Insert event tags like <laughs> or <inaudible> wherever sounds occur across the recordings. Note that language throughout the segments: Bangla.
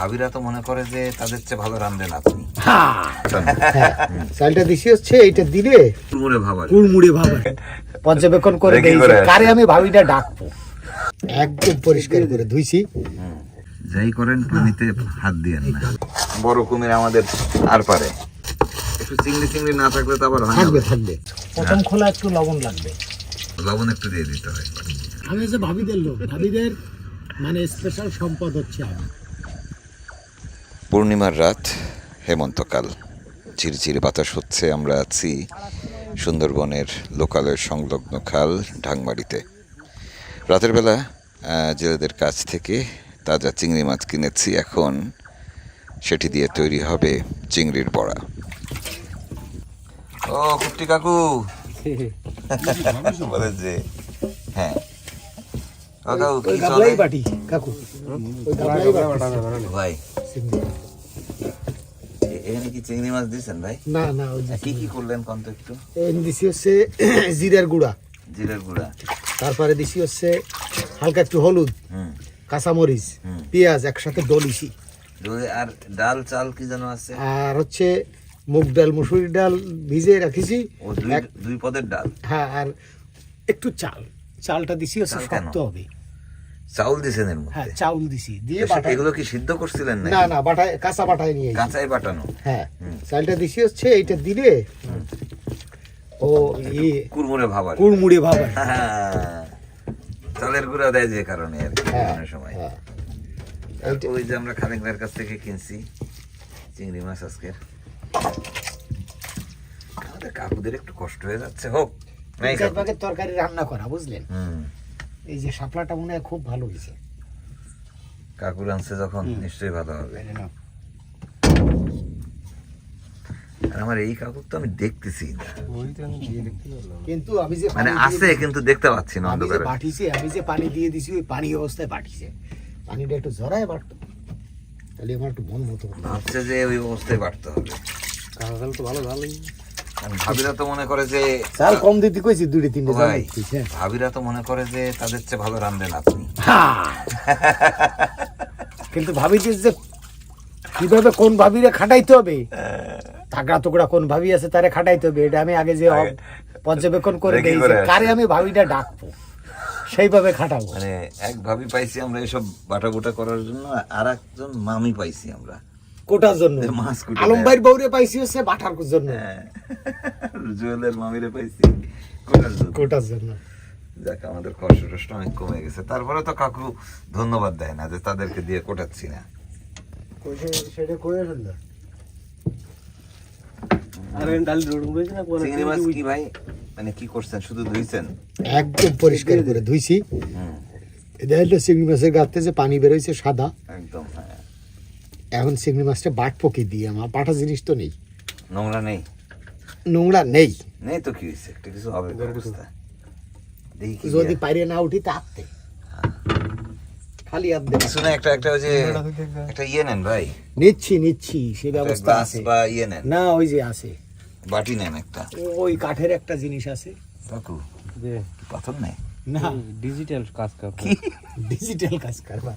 ভাবিরা তো মনে করে যে তাদের চেয়ে ভালো রান্ধেন আপনি। চালটা দিছি হচ্ছে এইটা দিলে কুমুরে ভাবার কুড়মুড়ি ভাবে পর্যবেক্ষণ করে আসছে। কারে আমি ভাবিটা ডাকবো। একদম পরিষ্কার করে ধুইছি। যাই করেন পানিতে হাত দিয়েন না। বড় কুমির আমাদের আর পারে। একটু চিংড়ি চিংড়ি না থাকলে তো আবার থাকবে থাকবে। প্রথম খোলা একটু লবণ লাগবে। লবণ একটু দিয়ে দিতে হয়। আমি যে ভাবিদের লোক। ভাবিদের মানে স্পেশাল সম্পদ হচ্ছে আমি। পূর্ণিমার রাত হেমন্তকাল। ঝিরঝির বাতাস হচ্ছে আমরা আছি সুন্দরবনের লোকালয়ের সংলগ্ন খাল ঢাংমারিতে রাতের বেলা জেলেদের কাছ থেকে তাজা চিংড়ি মাছ কিনেছি। এখন সেটি দিয়ে তৈরি হবে চিংড়ির বড়া। ও কুট্টি কাকু। বলেছে। হ্যাঁ। ও কাকু কি চলে? কাকু। ওই এখানে কি চিংড়ি মাছ দিয়েছেন ভাই? না না ওই যে কি কি করলেন কন্ত একটু? দিছি হচ্ছে <coughs> জিরার গুঁড়া। জিরের গুঁড়া। তারপরে দিছি হচ্ছে হালকা একটু হলুদ কাঁচামরিচ পেঁয়াজ একসাথে ডলিছি আর ডাল চাল কি যেন আছে? আর হচ্ছে মুগ ডাল মুসুরি ডাল ভিজে রাখিছি। দুই এক- দুই পদের ডাল? হ্যাঁ আর একটু চাল। চালটা দিছি হচ্ছে? শক্ত হবে। চাউল দিছেন এর হ্যাঁ চাউল দিছি। দিয়ে বাটায় এগুলো কি সিদ্ধ করছিলেন না না না বাটায় কাঁচা বাটায় নিয়ে কাঁচাই বাটানো? হ্যাঁ। চালটা দিছি হচ্ছে এইটা দিলে ও ই ভাব। হ্যাঁ। <laughs> চালের গুঁড়া দেয় যে কারণে আর কি হ্যাঁ, সময়। হ্যাঁ। ওই যে আমরা খালেক ভাইয়ের কাছ থেকে কিনছি চিংড়ি মাছ আজকের। আমাদের কাকুদের একটু কষ্ট হয়ে যাচ্ছে হোক তরকারি রান্না করা বুঝলেন? হুম। এই যে শাপলাটা মনে হয় খুব ভালো হয়েছে। কাকুর আনছে যখন নিশ্চয়ই ভালো হবে। আর আমার এই কাকুর তো আমি দেখতেছি না। কিন্তু আমি যে মানে আছে কিন্তু দেখতে পাচ্ছি না আমি অন্ধকারে। বাটিছে আমি যে পানি দিয়ে দিছি ওই পানি অবস্থায় বাটিছে পানিটা একটু জড়ায় বাটতো তাহলে আমার একটু মন মতো ভাবছে যে ওই অবস্থায় বাড়তে হবে। কাঁচাল তো ভালো ভালোই। ভাবিরা তো মনে করে যে চাল কম দিতে কইছি দুটি তিনটে ভাই হ্যাঁ। ভাবিরা তো মনে করে যে তাদের চেয়ে ভালো রান্ধেন আপনি। কিন্তু ভাবিছিস যে কীভাবে কোন ভাবিরে খাটাইতে হবে? তাগড়া টুকরা কোন ভাবি আছে তারে খাটাইতে হবে এটা আমি আগে যে পর্যবেক্ষণ করে দেই আসছে। কারে আমি ভাবিটা ডাকবো? সেইভাবে খাটাবো। মানে এক ভাবি পাইছি আমরা এসব বাটা বুটা করার জন্য আর একজন মামি পাইছি আমরা। কোটার জন্য। আলম ভাইয়ের বউরে পাইছি হচ্ছে বাটার জন্য। হ্যাঁ। জুয়েলের মামিরে পাইছি কোটার জন্য। কোটার জন্য। যাক আমাদের কষ্ট টষ্ট অনেক কমে গেছে। তারপরে তো কাকু ধন্যবাদ দেয় না যে তাদেরকে দিয়ে কোটাচ্ছি না। সেটা কয়ে ফেলল চিংড়ি মাছ কি ভাই? মানে কি করছেন? শুধু ধুইছেন? একদম পরিষ্কার করে ধুইছি। এটা হলো চিংড়ি মাছের গাতে যে পানি বেরোইছে সাদা। একদম হ্যাঁ। এখন চিংড়ি মাছটা বাট পকি দিয়ে আমার বাটা জিনিস তো নেই। নোংরা নেই? নোংরা নেই। নেই তো কি হয়েছে? একটা কিছু হবে ব্যবস্থা যদি পাইরে না উঠি তা আপতে খালি শুনে একটা একটা ওই যে একটা ইয়ে নেন ভাই। নিচ্ছি নিচ্ছি সে ব্যবস্থা আছে। বা ইয়ে নেন। না ওই যে আছে। বাটি নেন একটা। ওই কাঠের একটা জিনিস আছে। কাকু পাথর নেই? না। ডিজিটাল কাজ কাপ ডিজিটাল <laughs> কাজ করবা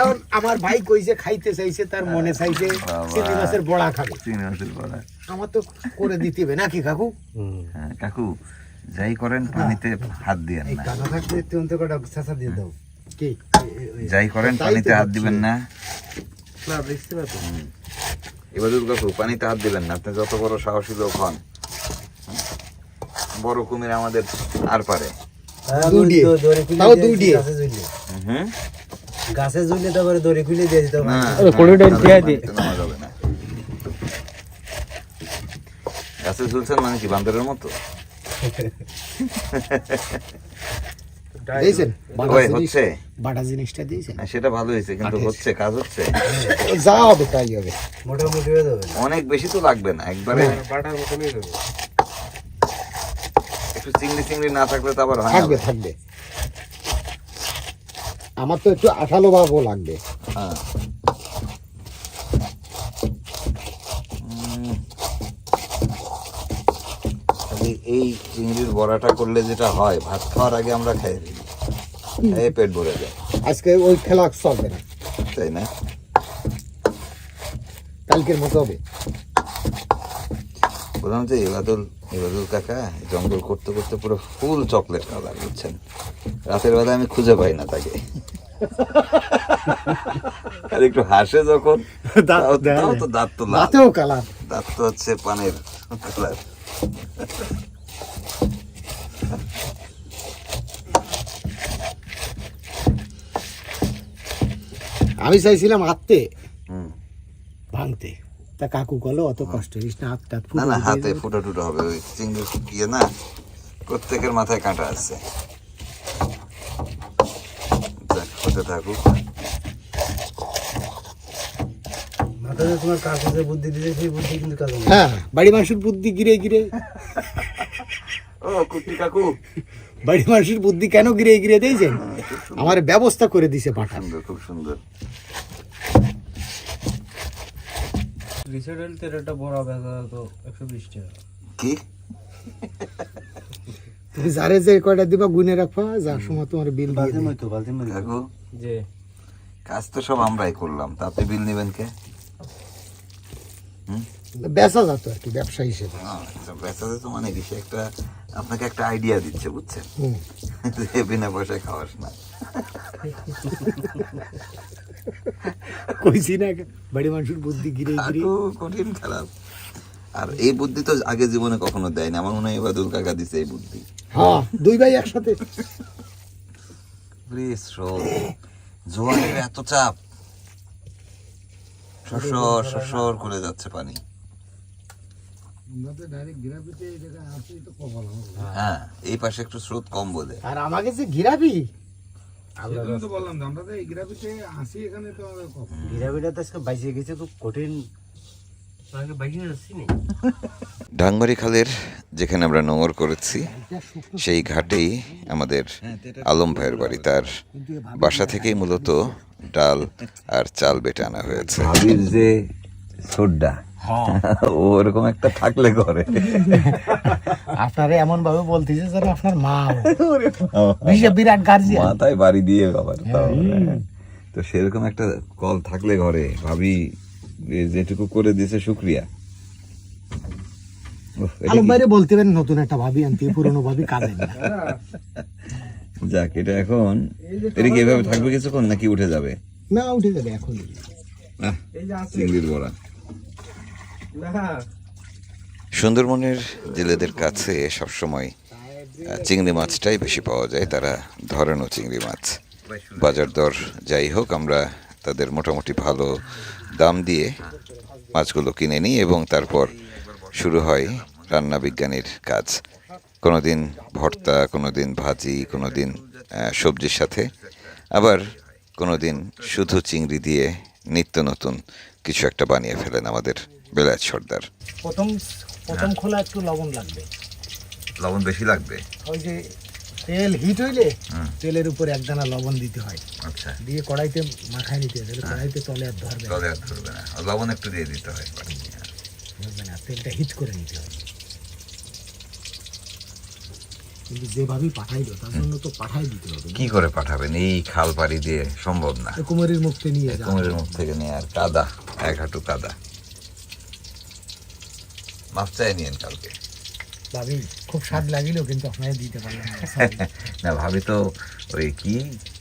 এখন আমার ভাই কইছে খাইতে চাইছে তার মনে চাইছে। চিংড়ি মাছের বড়া খাবে। চিংড়ি মাছের বড়া। আমার তো করে দিতে হবে নাকি কাকু? হ্যাঁ কাকু যাই করেন পানিতে হাত দিয়েন এই না। কাকা থাকলে তুই কটা চাচা দিয়ে দাও। কি? যাই করেন পানিতে হাত দিবেন না। না দেখছি না তো এবার কাকু পানিতে হাত দিবেন না। আপনি যত বড় সাহসী লোক হন বড় কুমির আমাদের আর পারে। দুই দিয়ে। তাও দুই দিয়ে। হুম। গাছে ঝুলে তারপরে দড়ি খুলে দিয়ে দিতে না, দিয়ে দে। না, নামা যাবে না গাছে ঝুলছেন মানে কি বান্দরের মতো? বাটা জিনিসটা দিয়েছেন? সেটা ভালো হয়েছে কিন্তু হচ্ছে কাজ হচ্ছে। যা হবে তাই হবে। মোটামুটি হয়ে যাবে। অনেক বেশি তো লাগবে না একবারে। বাটার মতনই একটু চিংড়ি চিংড়ি না থাকলে তো আবার হয় থাকবে থাকবে। আমার তো একটু আঠালো ভাবও লাগবে। হ্যাঁ। এই চিংড়ির বড়াটা করলে যেটা হয় ভাত খাওয়ার আগে আমরা খাই এই পেট ভরে যায়। আজকে ওই খেলা চলবে না। তাই না? কালকের মতো হবে। যে এবাদুল এবাদুল কাকা জঙ্গল করতে করতে পুরো ফুল চকলেট কালার বুঝছেন? রাতের বেলা আমি খুঁজে পাই না তাকে। <laughs> আর একটু হাসে যখন দাঁত তাও- তো দাঁত তো রাতেও কালার। দাঁত তো হচ্ছে পানের কালার। আমি চাইছিলাম হুম। ভাঙতে। তা কাকু কলো অত কষ্ট করিস না হাত টাত না না হাতে। ফুটো টুটো হবে ওই চিংড়ি ইয়ে না প্রত্যেকের মাথায় কাঁটা আছে। হতে থাকুক। তোমার বুদ্ধি সেই বুদ্ধি কিন্তু কাজে হ্যাঁ বাড়ি মানুষের বুদ্ধি গিরে গিরে। ও কুটি কাকু। বাড়ি মানুষের বুদ্ধি কেন গিরে গিরে দিয়েছেন? আমার ব্যবস্থা করে দিছে পাঠান খুব সুন্দর। রিসেডেল তেরোটা বড় বেচা তো একশো বিশ টাকা। কি? তুমি যারে যে কয়টা দিবা গুনে রাখবা যার সময় তোমার বিল দিয়ে বালতির দেবে। মধ্যে বালতির মধ্যে। কাকু? যে। কাজ তো সব আমরাই করলাম তা আপনি বিল নেবেন কে? বেচা যাতো আর কি ব্যবসা হিসেবে। আহ, আচ্ছা, বেচাতে তো মানে সে একটা আপনাকে একটা আইডিয়া দিচ্ছে বুঝছেন? হুম। বিনা পয়সায় খাওয়াস না। <laughs> <laughs> কইছি না বাড়ি মানুষের বুদ্ধি গিরে গিরে কঠিন খারাপ আর এই বুদ্ধি তো আগে জীবনে কখনো দেয়নি। আমার মনে হয় এবাদুল কাকা দিছে এই বুদ্ধি। হ্যাঁ দুই ভাই একসাথে। প্লিজ জোয়ারের এত চাপ। সসর সসর করে যাচ্ছে পানি। হ্যাঁ এই পাশে একটু স্রোত কম বলে আর আমাকে যে ঘিরাবি? তো আজকে বাইসে গেছে তো কঠিন খালের যেখানে আমরা নোঙর করেছি সেই ঘাটেই আমাদের আলম ভাইয়ের বাড়ি তার বাসা থেকেই মূলত ডাল আর চাল বেটে আনা হয়েছে। যে সোড্ডা <laughs> ওরকম একটা থাকলে করে। <laughs> আপনারে এমন ভাবে বলতেছে যেন আপনার মা <laughs> বিরাট গার্জিয়ান। মাথায় বাড়ি দিয়ে বাবার হ্যাঁ। তো সেরকম একটা কল থাকলে ঘরে। ভাবি যেটুকু করে দিয়েছে শুক্রিয়া। আলম বাইরে বলতে পারেন নতুন একটা ভাবি আনতে পুরনো ভাবি কাজে না। যাক এটা এখন এটা কি এভাবে থাকবে কিছুক্ষণ নাকি উঠে যাবে? না উঠে যাবে চিংড়ির বড়া। সুন্দরবনের জেলেদের কাছে সবসময় চিংড়ি মাছটাই বেশি পাওয়া যায়, তারা ধরেনও চিংড়ি মাছ। বাজার দর যাই হোক, আমরা তাদের মোটামুটি ভালো দাম দিয়ে মাছগুলো কিনে নিই এবং তারপর শুরু হয় রান্না বিজ্ঞানীর কাজ। কোনো দিন ভর্তা কোনো দিন ভাজি কোনো দিন সবজির সাথে। আবার কোনো দিন শুধু চিংড়ি দিয়ে নিত্য নতুন কিছু একটা বানিয়ে ফেলেন আমাদের বেলায়েত সর্দার। প্রথম প্রথম খোলা একটু লবণ লাগবে। লবণ বেশি লাগবে? ওই যে তেল হিট হইলে তেলের উপরে এক দানা লবণ দিতে হয়। আচ্ছা। দিয়ে কড়াইতে মাখায় নিতে হয়। কড়াইতে তলে আর ধরবে না, আর ধরবে না। লবণ একটু দিয়ে দিতে হয়। বুঝবে না তেলটা হিট করে নিতে হয় কিন্তু যেভাবেই পাঠাইলো তার জন্য তো পাঠাই দিতে হবে কি করে পাঠাবেন এই খাল পাড়ি দিয়ে সম্ভব না। কুমারীর মুখতে নিয়ে যা। মুখ থেকে নিয়ে আর কাদা এক হাঁটু কাদা। মাছ চাই নিয়েন কালকে। ভাবি খুব স্বাদ লাগিলেও কিন্তু আপনাকে দিতে পারলাম না। <laughs> না ভাবি তো ওই কি?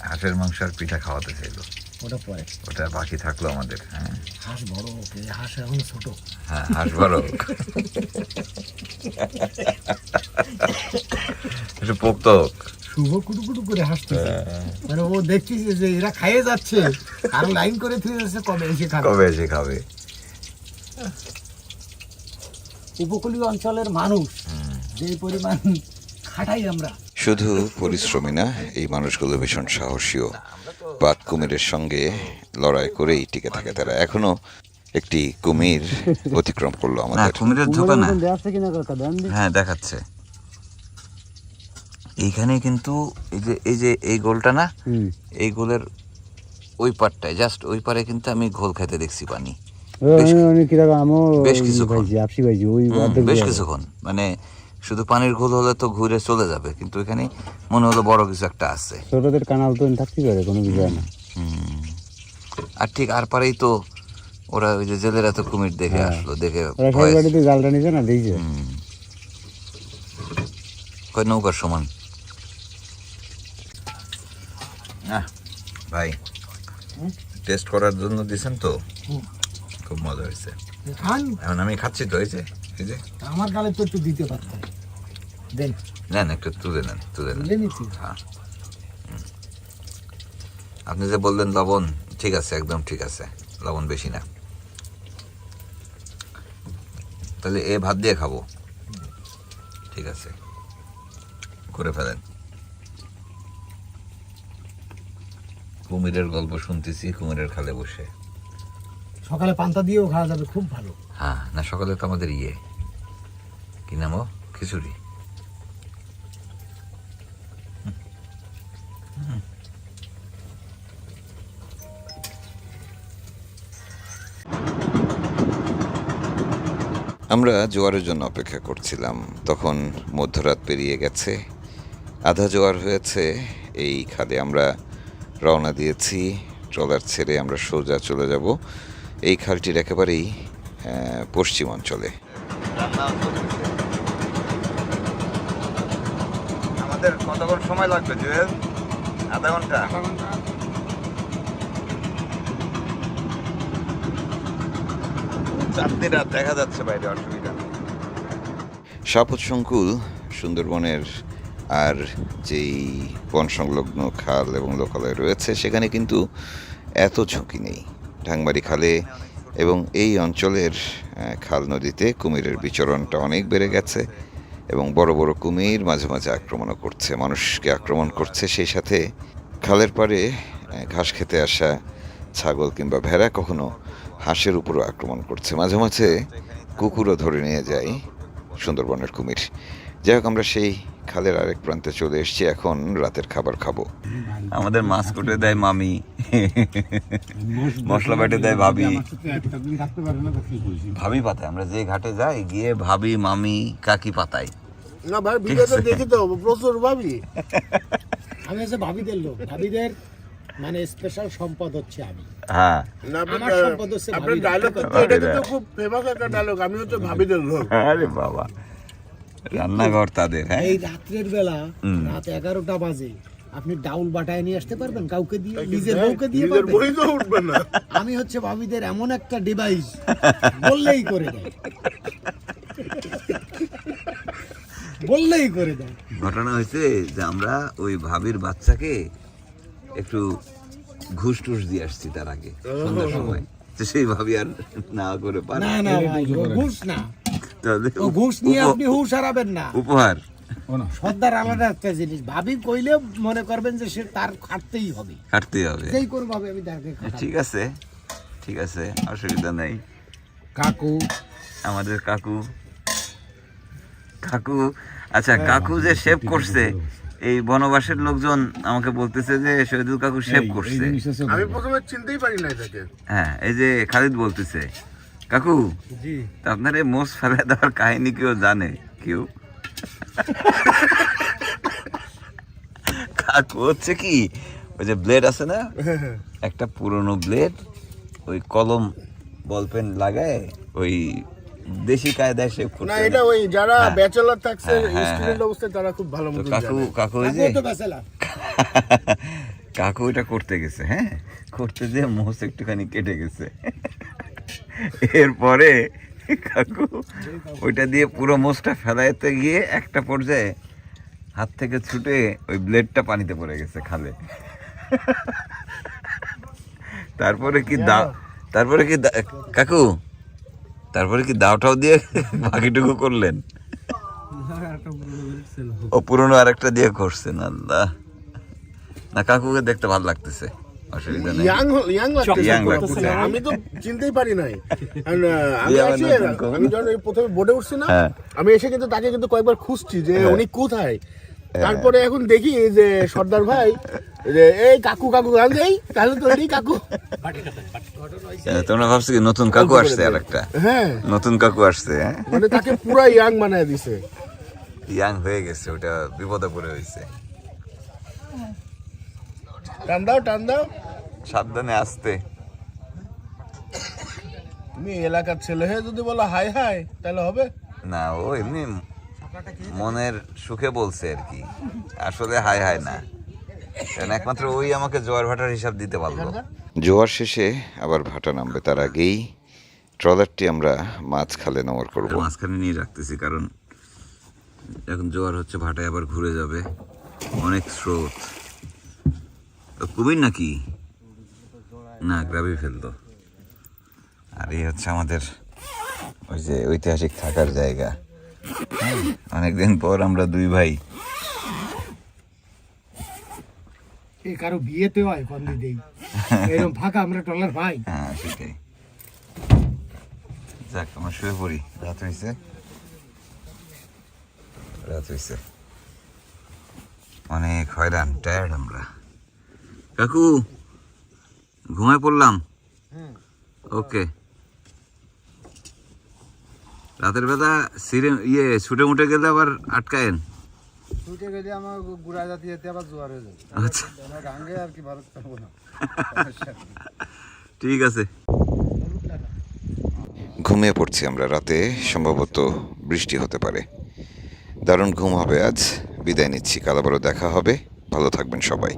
হাঁসের মাংস আর পিঠা খাওয়াতে চাইলো। ওটা পরে। ওটা বাকি থাকল আমাদের হ্যাঁ। হাঁস বড় ওকে হাঁস এখন ছোট। হ্যাঁ হাঁস বড় একটু পোক্তক শুভ কুটু কুটু করে হাসতেছে। মানে ও দেখছিস যে এরা খাইয়ে যাচ্ছে। আর লাইন করে ফিরে যাচ্ছে কবে এসে খাবে। কবে এসে খাবে? উপকূলীয় অঞ্চলের মানুষ। যে পরিমাণ খাটাই আমরা। শুধু পরিশ্রমী না এই মানুষগুলো ভীষণ সাহসীও বাঘ কুমিরের সঙ্গে লড়াই করেই টিকে থাকে তারা। এখনও একটি কুমির অতিক্রম করল আমাদের। কুমিরের ঝোঁকা না। হ্যাঁ দেখাচ্ছে। এইখানে কিন্তু এই যে এই যে এই গোলটা না এই গোলের ওই পারটায় জাস্ট ওই পারে কিন্তু আমি ঘোল খাইতে দেখছি পানি। বেশ- আমও বেশ কিছুক্ষণ। বেশ মানে শুধু পানির ঘোল হলে তো ঘুরে চলে যাবে কিন্তু এখানে মনে হলো বড় কিছু একটা আছে। ছোটদের কানাল তো থাকতে পারে কোনো বিষয় না। আর ঠিক আর পারেই তো ওরা ওই যে জেলেরা তো কুমির দেখে আসলো দেখে জালটা নিছে না দিয়েছে কয় নৌকার সমান। আহ, ভাই টেস্ট করার জন্য দিছেন তো? খুব মজা হয়েছে। এখন আমি খাচ্ছি তো এই যে এই যে। আমার গালে তো একটু দিতে পারতেন দেন। নেন একটু তুলে নেন তুলে নেন। হ্যাঁ। আপনি যে বললেন লবণ ঠিক আছে একদম ঠিক আছে। লবণ বেশি না। তাহলে এ ভাত দিয়ে খাব। ঠিক আছে। করে ফেলেন। কুমিরের গল্প শুনতেছি কুমিরের খালে বসে। সকালে পান্তা দিয়েও খাওয়া যাবে খুব ভালো। হ্যাঁ না সকালে তো আমাদের ইয়ে। কি নাম খিচুড়ি। আমরা জোয়ারের জন্য অপেক্ষা করছিলাম। তখন মধ্যরাত পেরিয়ে গেছে। আধা জোয়ার হয়েছে। এই খাদে আমরা রওনা দিয়েছি। ট্রলার ছেড়ে আমরা সোজা চলে যাব। এই খালটির একেবারেই পশ্চিম অঞ্চলে। আমাদের কতক্ষণ সময় লাগবে জুয়েল? আধা ঘণ্টা? চারটে রাত দেখা যাচ্ছে বাইরে অসুবিধা সাপত সংকুল সুন্দরবনের আর যেই বন সংলগ্ন খাল এবং লোকালয় রয়েছে সেখানে কিন্তু এত ঝুঁকি নেই। ঢাংবাড়ি খালে এবং এই অঞ্চলের খাল নদীতে কুমিরের বিচরণটা অনেক বেড়ে গেছে এবং বড় বড় কুমির মাঝে মাঝে আক্রমণও করছে, মানুষকে আক্রমণ করছে। সেই সাথে খালের পাড়ে ঘাস খেতে আসা ছাগল কিংবা ভেড়া কখনো হাঁসের উপরও আক্রমণ করছে। মাঝে মাঝে কুকুরও ধরে নিয়ে যায় সুন্দরবনের কুমির। যাই হোক আমরা সেই খালের আরেক প্রান্তে চলে এসেছি। এখন রাতের খাবার খাব। আমাদের মাছ কুটে দেয় মামি। মশলা বেটে দেয় ভাবি। ভাবি পাতায় আমরা যে ঘাটে যাই গিয়ে ভাবি মামি কাকি পাতাই না ভাই ভিডিওতে দেখি তো প্রচুর ভাবি। <laughs> আমি হচ্ছে ভাবিদের লোক। ভাবিদের মানে স্পেশাল সম্পদ হচ্ছে আমি। হ্যাঁ। আমার সম্পদ হচ্ছে খুব ফেমাস একটা ডায়লগ আমি হচ্ছে ভাবিদের লোক। আরে বাবা। রান্নাঘর তাদের হ্যাঁ? এই রাত্রের বেলা রাত এগারোটা বাজে। আপনি ডাউল বাটায় নিয়ে আসতে পারবেন? কাউকে দিয়ে নিজের বউকে দিয়ে পারবেন? না। <laughs> আমি হচ্ছে ভাবিদের এমন একটা ডিভাইস বললেই করে দেয়। বললেই করে দেয়। ঘটনা হয়েছে যে আমরা ওই ভাবির বাচ্চাকে একটু ঘুষ টুস দিয়ে আসছি তার আগে সন্ধ্যার সময়। তো সেই ভাবি আর না করে পারে। না না ঘুষ না। ঘুষ নিয়ে আপনি হুশ হারাবেন না। উপহার। সর্দার আলাদা একটা জিনিস। ভাবি কইলে মনে করবেন যে সে তার খাটতেই হবে। কাটতেই হবে। যেই কোনো ভাবে আমি তাকে ঠিক আছে। ঠিক আছে অসুবিধা নেই। কাকু। আমাদের কাকু। কাকু আচ্ছা কাকু যে শেভ করছে এই বনবাসের লোকজন আমাকে বলতেছে যে শহীদুল কাকু শেভ করছে। আমি প্রথমে চিনতেই পারি না এটাকে হ্যাঁ এই যে খালিদ বলতেছে কাকু আপনার এই মোষ ফেলে দেওয়ার কাহিনী কেউ জানে? কেউ? কাকু হচ্ছে কি? ওই যে ব্লেড আছে না? <laughs> একটা পুরনো ব্লেড ওই কলম বল পেন লাগায় ওই দেশি কায়দায় শেভ না এটা ওই যারা হ্যাঁ। ব্যাচেলর থাকছে হ্যাঁ, হ্যাঁ, স্টুডেন্ট হ্যাঁ। অবস্থায় তারা খুব ভালো মতো কাকু কাকু ওই যে <laughs> কাকু এটা করতে গেছে হ্যাঁ? করতে যে মোষ একটুখানি কেটে গেছে। এরপরে কাকু, ওইটা দিয়ে পুরো মোষটা ফেলাইতে গিয়ে একটা পর্যায়ে হাত থেকে ছুটে ওই ব্লেডটা পানিতে পড়ে গেছে খালে। তারপরে কি দাও তারপরে কি কাকু, তারপরে কি দাওটাও দিয়ে বাকিটুকু করলেন? ও পুরনো আরেকটা দিয়ে করছেন, আল্লাহ। না, কাকুকে দেখতে ভালো লাগতেছে। আমি তো চিনতেই পারি নাই। Uh, আমি যখন প্রথমে বোর্ডে উঠছি না হ্যাঁ। আমি এসে কিন্তু তাকে কিন্তু কয়েকবার খুঁজছি যে উনি কোথায়। তারপরে এখন দেখি যে সর্দার ভাই যে এই কাকু কাকু তাহলে তো এটাই কাকু। হ্যাঁ, তোমরা ভাবছ কি নতুন কাকু আসছে আর একটা হ্যাঁ। নতুন কাকু আসছে হ্যাঁ? মানে তাকে পুরা ইয়াং বানায় দিছে। ইয়াং হয়ে গেছে ওটা বিপদে পড়ে হয়েছে। টান দাও টান দাও। সাবধানে আসতে। তুমি এলাকার ছেলে হয়ে যদি বলো হাই হাই তাহলে হবে? না ও এমনি মনের সুখে বলছে আর কি। আসলে হাই হাই না। কারণ একমাত্র ওই আমাকে জোয়ার ভাটার হিসাব দিতে পারল। জোয়ার শেষে আবার ভাটা নামবে। তার আগেই ট্রলারটি আমরা মাছ খালে নোংর করব মাঝখানে নিয়ে রাখতেছি কারণ এখন জোয়ার হচ্ছে ভাটায় আবার ঘুরে যাবে। অনেক স্রোত। কুমির নাকি? না গ্রাভি ফেলতো। আর এই হচ্ছে আমাদের ওই যে ঐতিহাসিক থাকার জায়গা। হ্যাঁ, অনেকদিন পর আমরা দুই ভাই। কারও বিয়েতে হয় কন্দি দেই এরকম ফাঁকা আমরা টলার ভাই। হ্যাঁ সেটাই। যাক আমরা শুয়ে পড়ি। রাত হয়েছে রাত হয়েছে অনেক হয়রান টায়ার্ড আমরা। কাকু ঘুমায় পড়লাম। ওকে। রাতের বেলা সিরে ইয়ে ছুটে মুটে গেলে আবার আটকায়েন। ছুটে গেলে আমার গুড়া জাতি যেতে আবার জোয়ার হয়ে যাবে। আচ্ছা। গাঙ্গে আর কি না। ঠিক আছে। ঘুমিয়ে পড়ছি আমরা রাতে সম্ভবত বৃষ্টি হতে পারে। দারুণ ঘুম হবে আজ। বিদায় নিচ্ছি কাল আবারও দেখা হবে। ভালো থাকবেন সবাই।